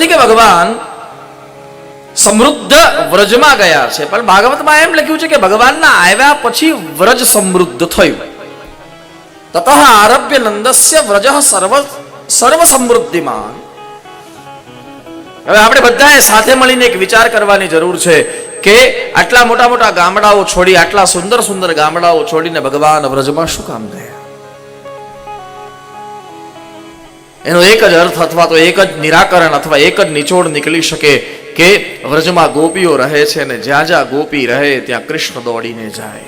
નથી કે ભગવાન સમૃદ્ધ વ્રજમાં ગયા છે પણ ભાગવતમાં એમ લખ્યું છે કે ભગવાનના આવ્યા પછી વ્રજ સમૃદ્ધ થયું તતઃ આરભ્ય નંદસ્ય વ્રજ સર્વ સર્વ સમૃદ્ધિમાન હવે આપણે બધાએ સાથે મળીને એક વિચાર કરવાની જરૂર છે કે આટલા મોટા મોટા ગામડાઓ છોડી, આટલા સુંદર સુંદર ગામડાઓ છોડીને ભગવાન વ્રજમાં શું કામ ગયા? એનો એક જ અર્થ અથવા તો એક જ નિરાકરણ અથવા એક જ નિચોડ નીકળી શકે કે વ્રજમાં ગોપીઓ રહે છે ને જ્યાં જ્યાં ગોપી રહે ત્યાં કૃષ્ણ દોડીને જાય.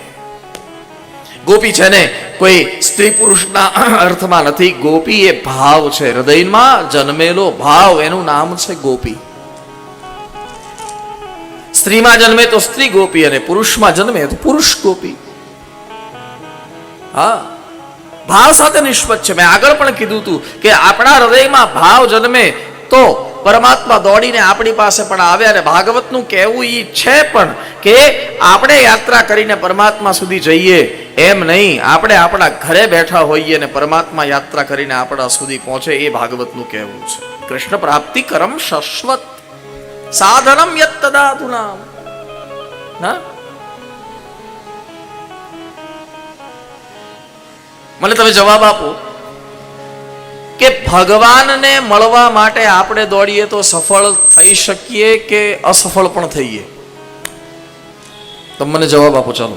ગોપી છે ને કોઈ સ્ત્રી પુરુષના અર્થમાં નથી ગોપી એ ભાવ છે. હૃદયમાં જન્મેલો ભાવ એનું નામ છે ગોપી. સ્ત્રીમાં જન્મે તો સ્ત્રી ગોપી અને પુરુષમાં જન્મે તો પુરુષ ગોપી. હા ભાવ સાથે નિષ્પત છે. મેં આગળ પણ કીધું હતું કે આપણા હૃદયમાં ભાવ જન્મે તો પરમાત્મા દોડીને આપણી પાસે પણ આવે અને ભાગવતનું કહેવું એ છે પણ કે આપણે યાત્રા કરીને પરમાત્મા સુધી જઈએ એમ નહીં. આપણે આપણા ઘરે બેઠા હોઈએ અને પરમાત્મા યાત્રા કરીને આપણા સુધી પહોંચે એ ભાગવતનું કહેવું છે. કૃષ્ણ પ્રાપ્તિ કરમ શાશ્વત. સાધનમ યત તદાતુ નામ હા? મને તમે જવાબ આપો. કે ભગવાનને મળવા માટે આપણે દોડીએ તો સફળ થઈ શકીએ કે અસફળ પણ થઈએ? તમે મને જવાબ આપો, ચાલો.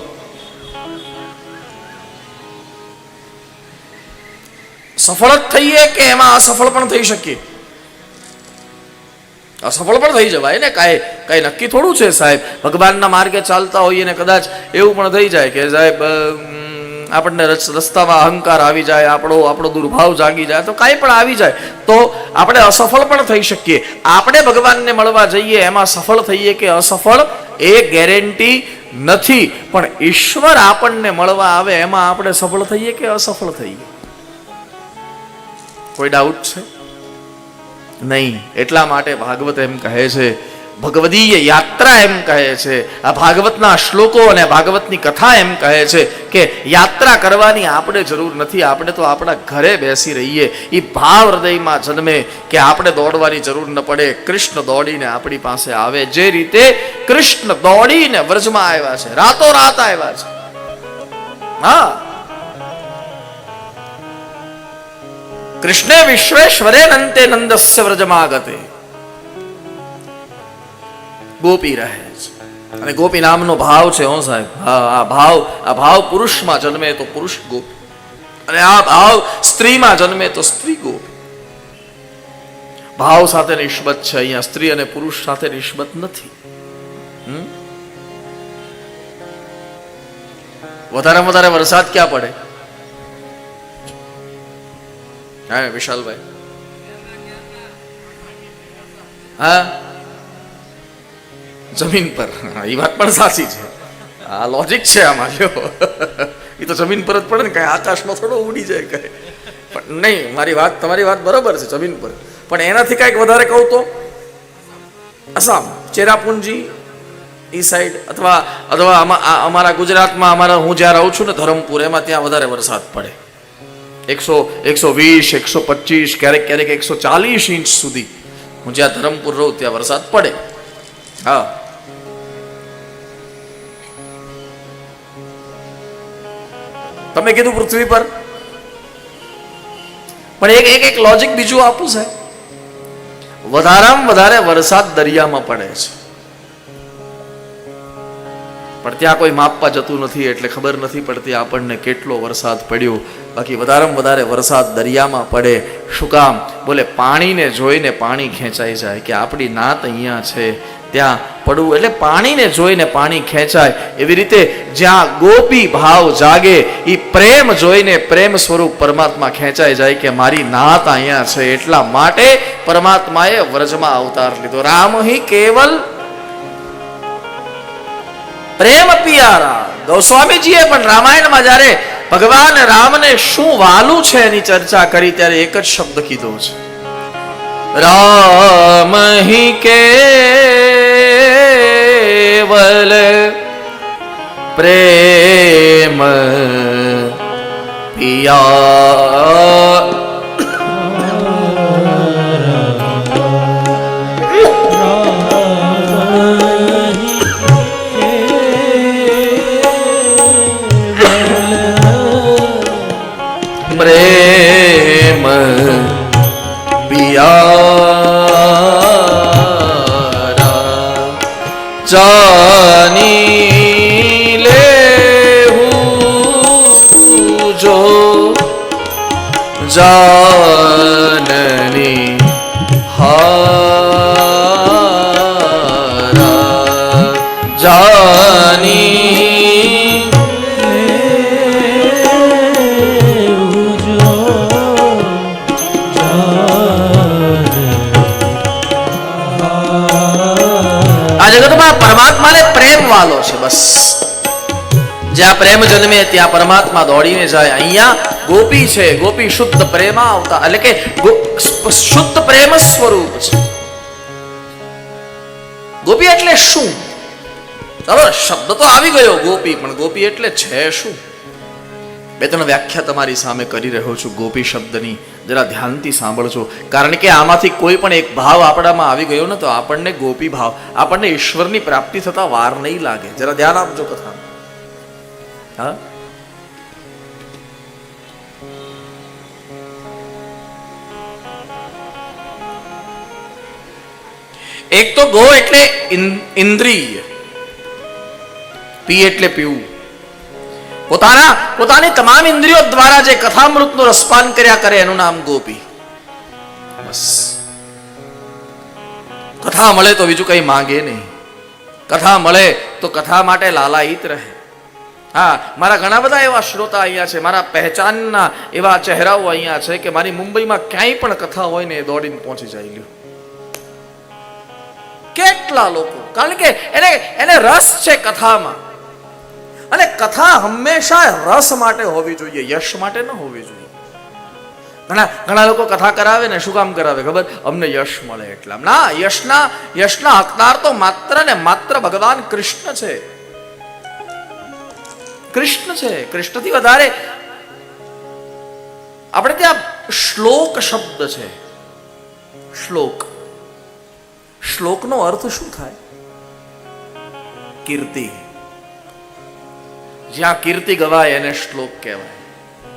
સફળ જ થઈએ કે એમાં અસફળ પણ થઈ શકીએ? અસફળ પણ થઈ જવાય ને? કાંઈ કાંઈ નક્કી થોડું છે સાહેબ? ભગવાનના માર્ગે ચાલતા હોઈએ ને કદાચ એવું પણ થઈ જાય કે સાહેબ આપણને રસ- રસ્તામાં અહંકાર આવી જાય, આપણો આપણો દુર્ભાવ જાગી જાય, તો કાંઈ પણ આવી જાય, તો આપણે અસફળ પણ થઈ શકીએ. આપણે ભગવાનને મળવા જઈએ, એમાં સફળ થઈએ કે અસફળ, એ ગેરંટી નથી. પણ ઈશ્વર આપણને મળવા આવે, એમાં આપણે સફળ થઈએ કે અસફળ થઈએ? કોઈ ડાઉટ છે? નહીં. એટલા માટે ભાગવત એમ કહે છે ભગવદીય યાત્રા એમ કહે છે. આ ભાગવતના શ્લોકો અને ભાગવતની કથા એમ કહે છે કે યાત્રા કરવાની આપણે જરૂર નથી, આપણે તો આપણા ઘરે બેસી રહીએ. એ ભાવ હૃદયમાં જન્મે કે આપણે દોડવાની જરૂર ન પડે, કૃષ્ણ દોડીને આપણી પાસે આવે. જે રીતે કૃષ્ણ દોડીને વ્રજમાં આવ્યા છે રાતો રાત આવ્યા છે. હા. કૃષ્ણે વિશ્વેશ્વરે નંતે નંદસ્ય વ્રજમાગતે. ગોપી રહે છે. અને ગોપી નામનો ભાવ છે, હો સાહેબ. આ ભાવ આ ભાવ પુરુષમાં જન્મે તો પુરુષ ગોપી. અને આ ભાવ સ્ત્રીમાં જન્મે તો સ્ત્રી ગોપી. ભાવ સાથે નિસ્બત છે અહીંયા. સ્ત્રી અને પુરુષ સાથે નિસ્બત નથી. વધારે વધારે વરસાદ ક્યાં પડે? હા, વિશાલભાઈ. હા? જમીન પર. એ વાત પણ સાચી છે. આ લોજિક છે આમાં, જો. એ તો જમીન પર જ પડે ને, કઈ આકાશમાં થોડો ઉડી જાય કઈ. પણ નહીં, મારી વાત, તમારી વાત બરાબર છે, જમીન પર. પણ એનાથી કાંઈક વધારે કહું તો આસામ ચેરાપુંજી એ સાઈડ, અથવા અથવા અમારા ગુજરાતમાં, અમારા, હું જ્યાં રહું છું ને, ધરમપુર, એમાં ત્યાં વધારે વરસાદ પડે. એકસો એકસો વીસ, એકસો પચીસ, ક્યારેક ક્યારેક એકસો ચાલીસ ઇંચ સુધી. હું જ્યાં ધરમપુર રહું, ત્યાં વરસાદ પડે. હા. તમે કીધું પૃથ્વી પર? પણ એક એક એક લોજિક બીજું આપું છે વધારામાં વધારે વરસાદ દરિયામાં પડે છે. પણ ત્યાં કોઈ માપવા જતું નથી એટલે ખબર નથી પડતી આપણને કેટલો વરસાદ પડ્યો. બાકી વધારામાં વધારે વરસાદ દરિયામાં પડે. શું કામ? બોલે પાણીને જોઈને પાણી ખેંચાઈ જાય કે આપણી નાત અહીંયા છે. ત્યાં પડવું એટલે પાણીને જોઈને પાણી ખેંચાય. એવી રીતે જ્યાં ગોપી ભાવ જાગે એ પ્રેમ જોઈને પ્રેમ સ્વરૂપ પરમાત્મા ખેંચાઈ જાય કે મારી નાત અહીંયા છે એટલા માટે પરમાત્માએ વ્રજમાં અવતાર લીધો. રામ હિ કેવલ પ્રેમ પિયારા. ગોસ્વામીજીએ પણ રામાયણમાં જ્યારે ભગવાન રામને શું વાલું છે એની ચર્ચા કરી, ત્યારે એક જ શબ્દ કીધો છે. રામ હિ કેવલ પ્રેમ પિયા. પ્રેમ પિયા. ચાની આ જગતમાં પરમાત્માને પ્રેમ વાલો છે બસ. જ્યાં પ્રેમ જન્મે ત્યાં પરમાત્મા દોડીને જાય. અહીંયા ગોપી છે, ગોપી શુદ્ધ પ્રેમા આવતા, એટલે કે ગો- શુદ્ધ પ્રેમ સ્વરૂપ છે. ગોપી એટલે શું? બરાબર શબ્દ તો આવી ગયો ગોપી, પણ ગોપી એટલે છે શું? બે ત્રણ વ્યાખ્યા તમારી સામે કરી રહ્યો છું, ગોપી શબ્દની. જરા ધ્યાનથી સાંભળજો. કારણ કે આમાંથી કોઈ પણ એક ભાવ આપણામાં આવી ગયો ને તો આપણને ગોપી ભાવ, આપણને ઈશ્વરની પ્રાપ્તિ થતા વાર નહીં લાગે. જરા ધ્યાન આપજો કથા. હા? એક તો ગો એટલે ઇન્દ્રિય, પી એટલે પીવું. પોતાના, પોતાની તમામ ઇન્દ્રિયો દ્વારા જે કથામૃતનું રસપાન કર્યા કરે, એનું નામ ગોપી. બસ. કથા મળે તો બીજું કઈ માંગે નહીં. કથા મળે તો કથા માટે લાલાયિત રહે. હા, મારા ઘણા બધા એવા શ્રોતા અહીંયા છે, મારા પહેચાનના એવા ચહેરાઓ અહીંયા છે કે મારી મુંબઈમાં ક્યાંય પણ કથા હોય ને એ દોડીને પહોંચી જાય લ્યો. કેટલા લોકો? કારણ કે એને એને રસ છે કથામાં. અને કથા હંમેશા રસ માટે હોવી જોઈએ, યશ માટે ન હોવી જોઈએ. ઘણા ઘણા લોકો કથા કરાવે ને શું કામ કરાવે ખબર? અમને યશ મળે એટલા ના, યશના યશના હકદાર તો માત્ર ને માત્ર ભગવાન કૃષ્ણ છે. કૃષ્ણ છે. કૃષ્ણથી વધારે આપણે ત્યાં શ્લોક શબ્દ છે. શ્લોક. શ્લોકનો અર્થ શું થાય? કીર્તિ. જ્યાં કીર્તિ ગવાય એને શ્લોક કહેવાય.